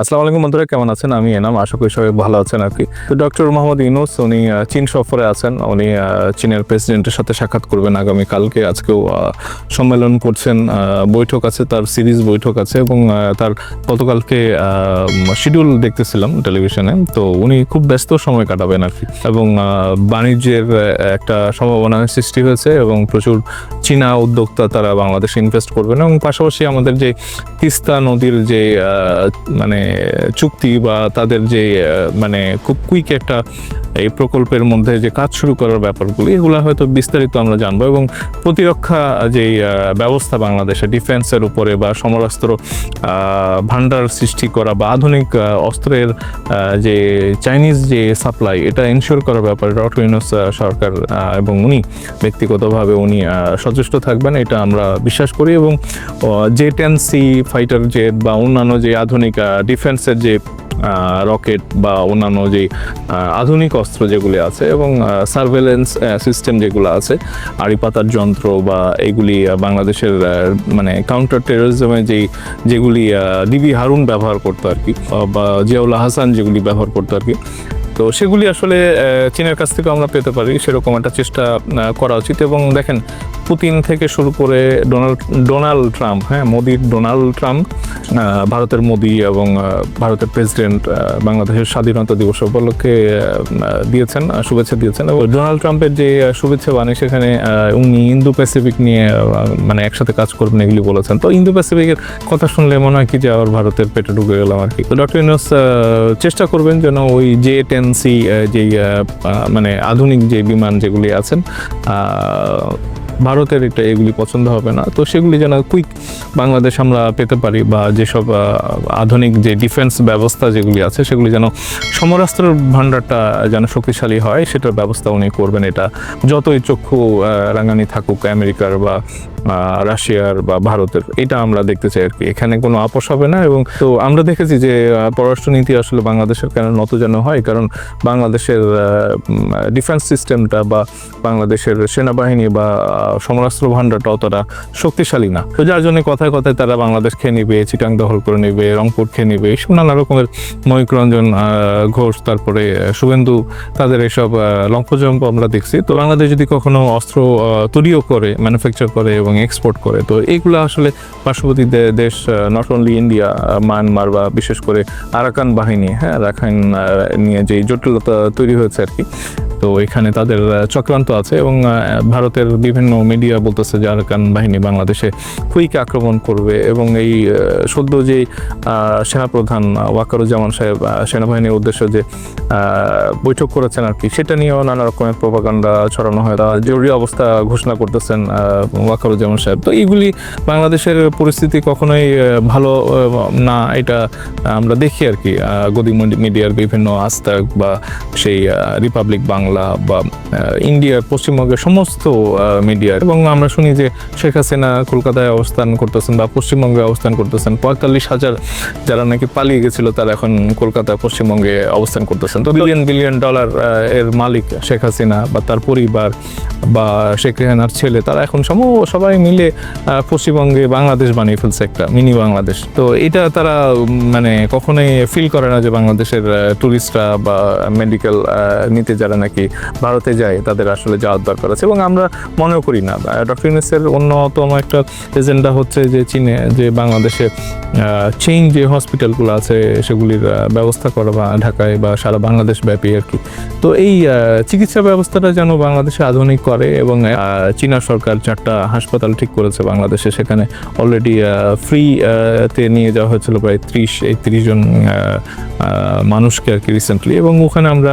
আসসালামু আলাইকুম বন্ধুরা, কেমন আছেন? আমি এনাম, আশা করি সবাই ভালো আছেন আর কি। তো ডক্টর মোহাম্মদ ইউনুস, উনি চীন সফরে আছেন। উনি চীনের প্রেসিডেন্টের সাথে সাক্ষাৎ করবেন আগামী কালকে আজকেও সম্মেলন করছেন বৈঠক আছে, তার সিরিজ বৈঠক আছে এবং তার গতকালকে শিডিউল দেখতেছিলাম টেলিভিশনে তো উনি খুব ব্যস্ত সময় কাটাবেন আর কি। এবং বাণিজ্যের একটা সম্ভাবনা সৃষ্টি হয়েছে এবং প্রচুর চীনা উদ্যোক্তা তারা বাংলাদেশে ইনভেস্ট করবেন। এবং পাশাপাশি আমাদের যে তিস্তা নদীর যে মানে চুক্তি বা তাদের যে মানে খুব কুইক একটা এই প্রকল্পের মধ্যে যে কাজ শুরু করার ব্যাপারগুলো, এগুলো হয়তো বিস্তারিত আমরা জানব এবং প্রতিরক্ষা যে ব্যবস্থা বাংলাদেশে ডিফেন্সের উপরে বা সমরাস্ত্র ভান্ডার সৃষ্টি করা বা আধুনিক অস্ত্রের যে চাইনিজ যে সাপ্লাই, এটা এনশিওর করার ব্যাপারে ডক্টর সরকার এবং উনি ব্যক্তিগতভাবে উনি সচেষ্ট থাকবেন, এটা আমরা বিশ্বাস করি এবং J ten C fighter jet বা অন্যান্য যে আধুনিক ডিফেন্সের যে রকেট বা অন্যান্য যে আধুনিক অস্ত্র যেগুলি আছে এবং সার্ভেলেন্স সিস্টেম যেগুলো আছে, আড়িপাতার যন্ত্র বা এগুলি বাংলাদেশের মানে কাউন্টার টেরোরিজমে যেই, যেগুলি ডিবি হারুন ব্যবহার করতো আর কি বা জিয়াউল হাসান যেগুলি ব্যবহার করতো আর কি তো সেগুলি আসলে চীনের কাছ থেকে আমরা পেতে পারি, সেরকম একটা চেষ্টা করা উচিত এবং দেখেন পুতিন থেকে শুরু করে ডোনাল্ড ডোনাল্ড ট্রাম্প হ্যাঁ মোদির ডোনাল্ড ট্রাম্প ভারতের মোদি এবং ভারতের প্রেসিডেন্ট বাংলাদেশের স্বাধীনতা দিবস উপলক্ষে দিয়েছেন শুভেচ্ছা দিয়েছেন। এবং ডোনাল্ড ট্রাম্পের যে শুভেচ্ছা বাণী, সেখানে উনি ইন্দো প্যাসিফিক নিয়ে মানে একসাথে কাজ করবেন এগুলি বলেছেন। তো ইন্দো প্যাসিফিকের কথা শুনলে মনে হয় কি যে আবার ভারতের পেটে ঢুকে গেলাম আর কি। তো ডক্টর ইউনুস চেষ্টা করবেন যেন ওই জে টেন সি যেই মানে আধুনিক যে বিমান যেগুলি আছেন ভারতের এটা এগুলি পছন্দ হবে না। তো সেগুলি যেন কুইক বাংলাদেশ আমরা পেতে পারি বা যেসব আধুনিক যে ডিফেন্স ব্যবস্থা যেগুলি আছে, সেগুলি যেন সমরাস্ত্রের ভাণ্ডারটা যেন শক্তিশালী হয়, সেটার ব্যবস্থা উনি করবেন। এটা যতই চক্ষু রাঙানি থাকুক, আমেরিকার বা রাশিয়ার বা ভারতের, এটা আমরা দেখতে চাই আর কি। এখানে কোনো আপোষ হবে না এবং তো আমরা দেখেছি যে পররাষ্ট্রনীতি আসলে বাংলাদেশের কেন নত যেন হয়, কারণ বাংলাদেশের ডিফেন্স সিস্টেমটা বা বাংলাদেশের সেনাবাহিনী বা সমরাস্ত্র ভাণ্ডারটা অতটা শক্তিশালী না। তো যার জন্য কথায় কথায় তারা বাংলাদেশ খেয়ে নিবে, চিটাং দখল করে নেবে, রংপুর খেয়ে নেবে এইসব নানা রকমের ময়ূক রঞ্জন ঘোষ, তারপরে শুভেন্দু, তাদের এসব লম্ফজম্প আমরা দেখছি। তো বাংলাদেশ যদি কখনো অস্ত্র তৈরিও করে ম্যানুফ্যাকচার করে এবং এক্সপোর্ট করে। তো এইগুলো আসলে পার্শ্ববর্তী দেশ নট অনলি ইন্ডিয়া মায়ানমার বা বিশেষ করে আরাকান বাহিনী হ্যাঁ রাখাইন নিয়ে যে জটিলতা তৈরি হয়েছে আর কি তো এখানে তাদের চক্রান্ত আছে এবং ভারতের বিভিন্ন মিডিয়া বলতেছে যে আরাকান বাহিনী বাংলাদেশে কুইক আক্রমণ করবে এবং এই সদ্য যে সেনাপ্রধান ওয়াকারুজ্জামান সাহেব সেনাবাহিনীর উদ্দেশ্যে যে বৈঠক করেছেন আর কি, সেটা নিয়েও নানা রকমের প্রপাগান্ডা ছড়ানো হয়, তারা জরুরি অবস্থা ঘোষণা করতেছেন ওয়াকারুজ্জামান সাহেব। তো এইগুলি বাংলাদেশের পরিস্থিতি কখনোই ভালো না, এটা আমরা দেখি আর কি গদি মিডিয়ার বিভিন্ন আস্তাক বা সেই রিপাবলিক বাংলা বা আহ, ইন্ডিয়ার পশ্চিমবঙ্গের সমস্ত মিডিয়ার এবং আমরা শুনি যে শেখ হাসিনা কলকাতায় অবস্থান করতেছেন বা পশ্চিমবঙ্গে অবস্থান করতেছেন। পঁয়তাল্লিশ হাজার যারা নাকি পালিয়ে গেছিল, তারা এখন কলকাতা, পশ্চিমবঙ্গে অবস্থান করতেছেন। তো বিলিয়ন বিলিয়ন ডলার এর মালিক শেখ হাসিনা বা তার পরিবার বা শেখ রেহানার ছেলে, তারা এখন সম, সবাই মিলে পশ্চিমবঙ্গে বাংলাদেশ বানিয়ে ফেলছে একটা মিনি বাংলাদেশ। তো এটা তারা মানে কখনোই ফিল করে না যে বাংলাদেশের টুরিস্টরা বা মেডিকেল নিতে যারা নাকি ভারতে যায়, তাদের আসলে যাওয়ার দরকার আছে এবং আমরা মনেও করি না। ডক্টর ইউনিসের অন্যতম একটা এজেন্ডা হচ্ছে যে চীনে যে বাংলাদেশে চেইন যে হসপিটালগুলো আছে, সেগুলির ব্যবস্থা করা বা ঢাকায় বা সারা বাংলাদেশ ব্যাপী আর কি। তো এই চিকিৎসা ব্যবস্থাটা যেন বাংলাদেশে আধুনিক করে এবং চীনা সরকার চারটা হাসপাতাল ঠিক করেছে বাংলাদেশে, সেখানে অলরেডি ফ্রি তে নিয়ে যাওয়া হয়েছিল প্রায় ত্রিশ এই ত্রিশ জন মানুষকে আর কি রিসেন্টলি এবং ওখানে আমরা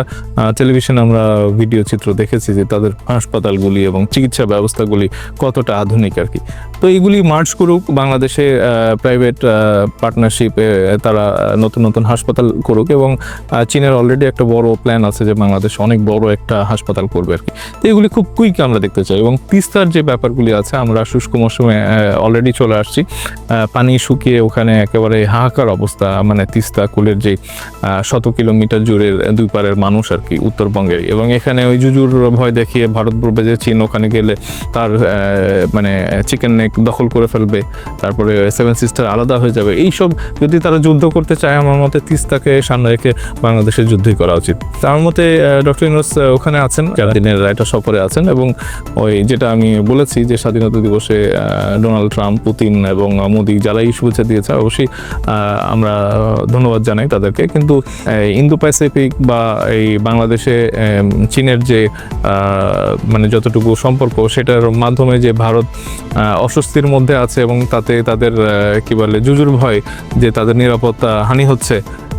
টেলিভিশনে আমরা ভিডিও চিত্র দেখেছি যে তাদের হাসপাতালগুলি এবং চিকিৎসা ব্যবস্থাগুলি কতটা আধুনিক আর কি। তো এইগুলি মার্চ করুক, বাংলাদেশে প্রাইভেট পার্টনারশিপে তারা নতুন নতুন হাসপাতাল করুক এবং চীনের অলরেডি একটা বড় প্ল্যান আছে যে বাংলাদেশ অনেক বড় একটা হাসপাতাল করবে আর কি। তো এগুলি খুব কুইক আমরা দেখতে চাই এবং তিস্তার যে ব্যাপারগুলি আছে, আমরা শুষ্ক মৌসুমে অলরেডি চলে আসছি। পানি শুকিয়ে ওখানে একেবারে হাহাকার অবস্থা মানে তিস্তা কুলের যে শত কিলোমিটার জুড়ে দুই পারের মানুষ আর কি উত্তরবঙ্গের এবং এখানে ওই জুজুর ভয় দেখিয়ে ভারত বলবে যে চীন ওখানে গেলে তার মানে চিকেন নেক দখল করে ফেলবে তারপরে সেভেন সিস্টার আলাদা হয়ে যাবে। এইসব যদি তারা যুদ্ধ করতে চায় আমার মতে তিস্তাকে সামনে রেখে বাংলাদেশের যুদ্ধই করা উচিত। তার মতে ডক্টর ইউনুস আহ, ওখানে আছেন যারা দিনের একটা সফরে আছেন এবং ওই যেটা আমি বলেছি যে স্বাধীনতা দিবসে ডোনাল্ড ট্রাম্প পুতিন এবং মোদি যারাই শুভেচ্ছা দিয়েছে অবশ্যই আমরা ধন্যবাদ জানাই তাদেরকে। কিন্তু ইন্দো প্যাসিফিক বা এই বাংলাদেশে চীনের যে মানে যতটুকু সম্পর্ক, সেটার মাধ্যমে যে ভারত অস্বস্তির মধ্যে আছে এবং তাতে তাদের কি বলে, জুজুর ভয় যে তাদের নিরাপত্তা, হানি হচ্ছে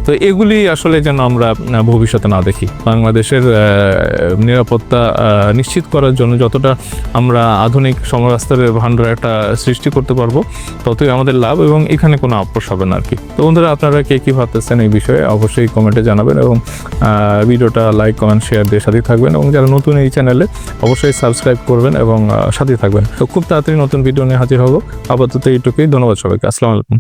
তো এগুলি আসলে যেন আমরা ভবিষ্যতে না দেখি। বাংলাদেশের নিরাপত্তা নিশ্চিত করার জন্য যতটা আমরা আধুনিক সমরাস্ত্রের ভাণ্ডার একটা সৃষ্টি করতে পারব, ততই আমাদের লাভ এবং এখানে কোনো আপোষ হবে না আর কি। তো বন্ধুরা, আপনারা কে কী ভাবতেছেন এই বিষয়ে অবশ্যই কমেন্টে জানাবেন এবং ভিডিওটা লাইক, কমেন্ট, শেয়ার দিয়ে সাথে থাকবেন এবং যারা নতুন এই চ্যানেলে অবশ্যই সাবস্ক্রাইব করবেন এবং সাথে থাকবেন। তো খুব তাড়াতাড়ি নতুন ভিডিও নিয়ে হাজির হব। আপাতত এইটুকুই। ধন্যবাদ সবাইকে। আসসালামু আলাইকুম।